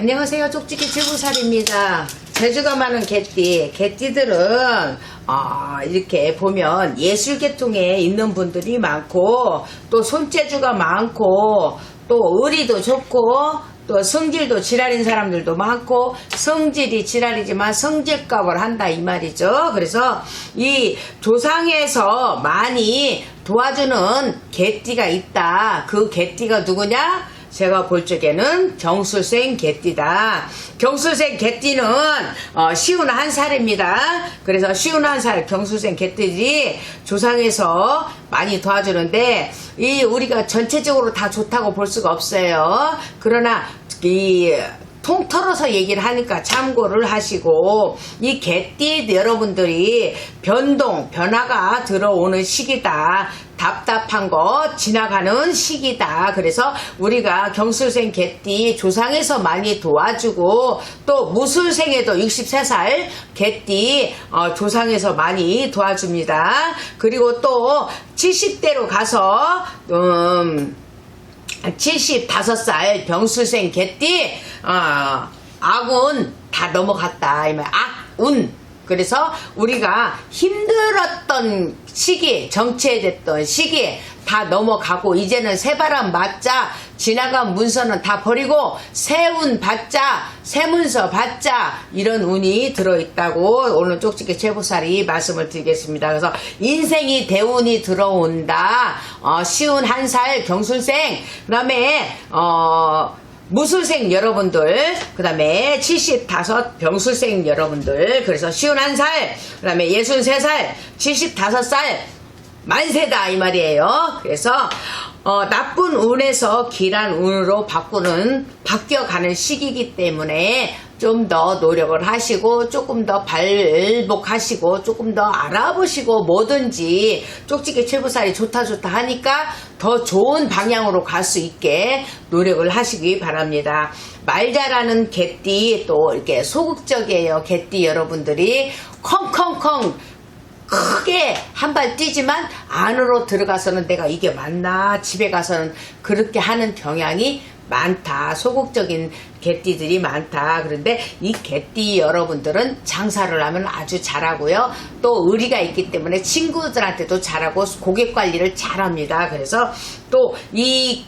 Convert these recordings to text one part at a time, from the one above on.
안녕하세요. 쪽지기 제부살입니다. 제주가 많은 개띠. 개띠들은 어, 이렇게 보면 예술 계통에 있는 분들이 많고 또 손재주가 많고 또 의리도 좋고 또 성질도 지랄인 사람들도 많고 성질이 지랄이지만 성질값을 한다 이 말이죠. 그래서 이 조상에서 많이 도와주는 개띠가 있다. 그 개띠가 누구냐? 제가 볼 적에는 경술생 개띠다. 경술생 개띠는 어, 쉬운 한 살입니다. 그래서 쉬운 한 살 경술생 개띠들이 조상에서 많이 도와주는데 이 우리가 전체적으로 다 좋다고 볼 수가 없어요. 그러나 이 통털어서 얘기를 하니까 참고를 하시고 이 개띠 여러분들이 변동 변화가 들어오는 시기다. 답답한 거 지나가는 시기다. 그래서 우리가 경술생 개띠 조상에서 많이 도와주고 또 무술생에도 63살 개띠 어, 조상에서 많이 도와줍니다. 그리고 또 70대로 가서 음 75살 병수생 개띠 어, 악운 다 넘어갔다. 이말 악운. 그래서 우리가 힘들었던 시기 정체됐던 시기 다 넘어가고 이제는 새바람 맞자 지나간 문서는 다 버리고 새운 받자 새문서 받자 이런 운이 들어있다고 오늘 쪽집게 최보살이 말씀을 드리겠습니다. 그래서 인생이 대운이 들어온다. 어, 쉬운 한 살 경술생 그 다음에 어 무술생 여러분들, 그 다음에 75 병술생 여러분들, 그래서 51살, 그 다음에 63살, 75살, 만세다 이 말이에요. 그래서 어, 나쁜 운에서 길한 운으로 바꾸는 바뀌어가는 시기이기 때문에 좀 더 노력을 하시고 조금 더 발복하시고 조금 더 알아보시고 뭐든지 쪽지게 최부살이 좋다 좋다 하니까 더 좋은 방향으로 갈 수 있게 노력을 하시기 바랍니다. 말 잘하는 개띠 또 이렇게 소극적이에요. 개띠 여러분들이 컹컹컹 크게 한 발 뛰지만 안으로 들어가서는 내가 이게 맞나? 집에 가서는 그렇게 하는 경향이 많다. 소극적인 개띠들이 많다. 그런데 이 개띠 여러분들은 장사를 하면 아주 잘하고요. 또 의리가 있기 때문에 친구들한테도 잘하고 고객 관리를 잘합니다. 그래서 또이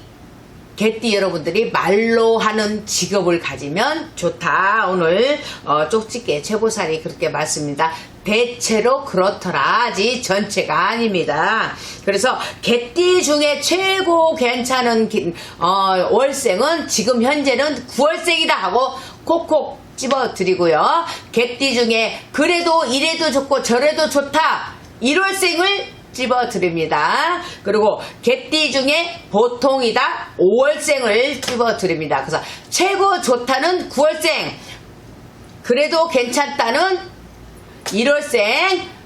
개띠 여러분들이 말로 하는 직업을 가지면 좋다. 오늘 어, 쪽집게 최보살이 그렇게 말씀입니다. 대체로 그렇더라지 전체가 아닙니다. 그래서 개띠 중에 최고 괜찮은 기- 어, 월생은 지금 현재는 9월생이다 하고 콕콕 집어드리고요. 개띠 중에 그래도 이래도 좋고 저래도 좋다. 1월생을 집어드립니다. 그리고 개띠 중에 보통이다 5월생을 집어드립니다. 그래서 최고 좋다는 9월생, 그래도 괜찮다는 1월생,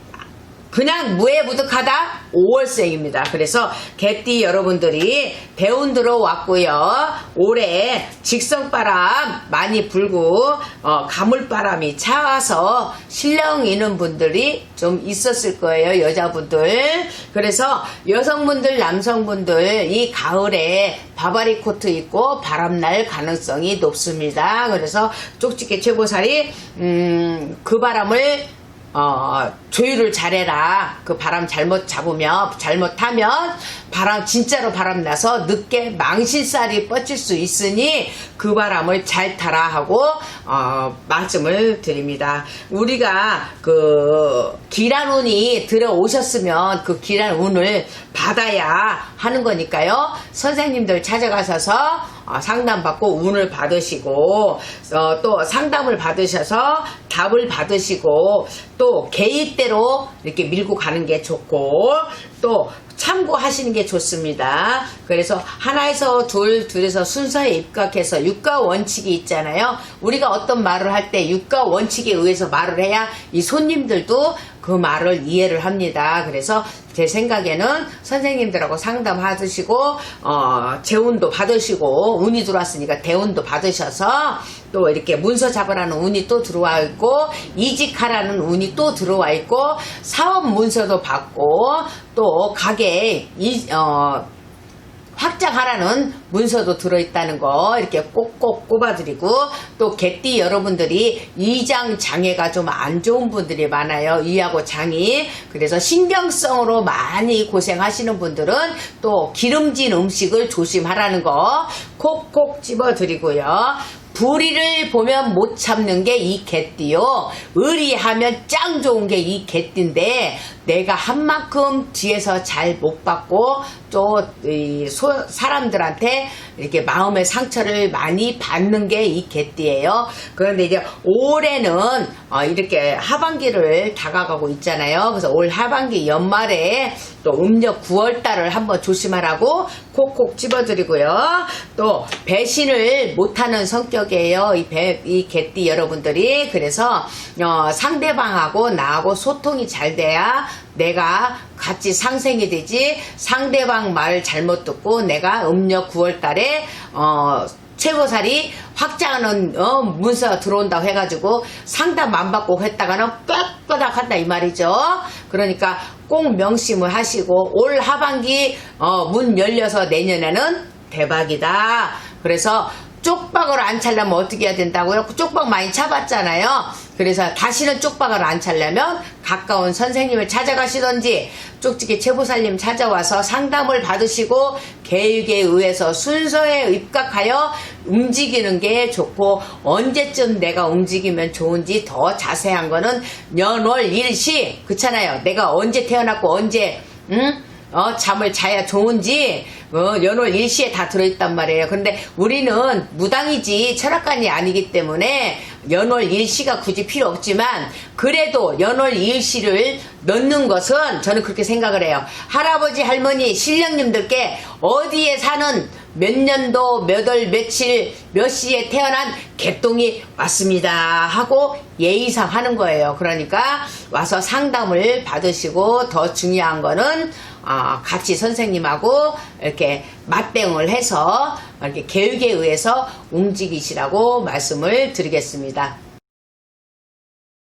그냥 무해무득하다 5월생입니다. 그래서 개띠 여러분들이 대운 들어왔고요. 올해 직성바람 많이 불고 어, 가물바람이 차와서 신령 있는 분들이 좀 있었을 거예요. 여자분들. 그래서 여성분들 남성분들 이 가을에 바바리 코트 입고 바람 날 가능성이 높습니다. 그래서 쪽집게 최고살이 음, 그 바람을 어, 조율을 잘해라. 그 바람 잘못 잡으면, 잘못하면, 바람, 진짜로 바람 나서 늦게 망신살이 뻗칠 수 있으니 그 바람을 잘 타라 하고, 어, 말씀을 드립니다. 우리가 그, 길한 운이 들어오셨으면 그 길한 운을 받아야 하는 거니까요. 선생님들 찾아가셔서 어, 상담받고 운을 받으시고 어, 또 상담을 받으셔서 답을 받으시고 또 계획대로 이렇게 밀고 가는 게 좋고 또 참고하시는 게 좋습니다. 그래서 하나에서 둘, 둘에서 순서에 입각해서 육가 원칙이 있잖아요. 우리가 어떤 말을 할 때 육가 원칙에 의해서 말을 해야 이 손님들도 그 말을 이해를 합니다. 그래서 제 생각에는 선생님들하고 상담하시고 어, 재운도 받으시고 운이 들어왔으니까 대운도 받으셔서 또 이렇게 문서 잡으라는 운이 또 들어와 있고 이직하라는 운이 또 들어와 있고 사업 문서도 받고 또 가게 이, 어, 확장하라는 문서도 들어있다는 거 이렇게 꼭꼭 꼽아드리고 또 개띠 여러분들이 이장 장애가 좀 안 좋은 분들이 많아요. 이하고 장이 그래서 신경성으로 많이 고생하시는 분들은 또 기름진 음식을 조심하라는 거 콕콕 집어드리고요. 불의를 보면 못 참는 게 이 개띠요. 의리하면 짱 좋은 게 이 개띠인데 내가 한 만큼 뒤에서 잘 못 받고 또이 사람들한테 이렇게 마음의 상처를 많이 받는 게 이 개띠예요. 그런데 이제 올해는 어, 이렇게 하반기를 다가가고 있잖아요. 그래서 올 하반기 연말에 또 음력 9월 달을 한번 조심하라고 콕콕 집어드리고요. 또 배신을 못하는 성격이에요. 이, 배, 이 개띠 여러분들이 그래서 어, 상대방하고 나하고 소통이 잘 돼야 내가 같이 상생이 되지 상대방 말 잘못 듣고 내가 음력 9월 달에 어 최고살이 확장하는 어, 문서가 들어온다고 해가지고 상담 안 받고 했다가는 꽥꽥 한다 이 말이죠. 그러니까 꼭 명심을 하시고 올 하반기 어, 문 열려서 내년에는 대박이다. 그래서 쪽박을 안 차려면 어떻게 해야 된다고요? 쪽박 많이 차봤잖아요. 그래서 다시는 쪽박을 안 차려면 가까운 선생님을 찾아가시던지 쪽지게 최보살님 찾아와서 상담을 받으시고 계획에 의해서 순서에 입각하여 움직이는 게 좋고 언제쯤 내가 움직이면 좋은지 더 자세한 거는 연월 일시 그렇잖아요. 내가 언제 태어났고 언제 응? 어, 잠을 자야 좋은지, 어, 연월 일시에 다 들어있단 말이에요. 근데 우리는 무당이지 철학관이 아니기 때문에 연월 일시가 굳이 필요 없지만, 그래도 연월 일시를 넣는 것은 저는 그렇게 생각을 해요. 할아버지, 할머니, 신령님들께 어디에 사는 몇 년도, 몇 월, 며칠, 몇 시에 태어난 개똥이 왔습니다. 하고 예의상 하는 거예요. 그러니까 와서 상담을 받으시고 더 중요한 거는 아, 같이 선생님하고 이렇게 맞대응을 해서 이렇게 계획에 의해서 움직이시라고 말씀을 드리겠습니다.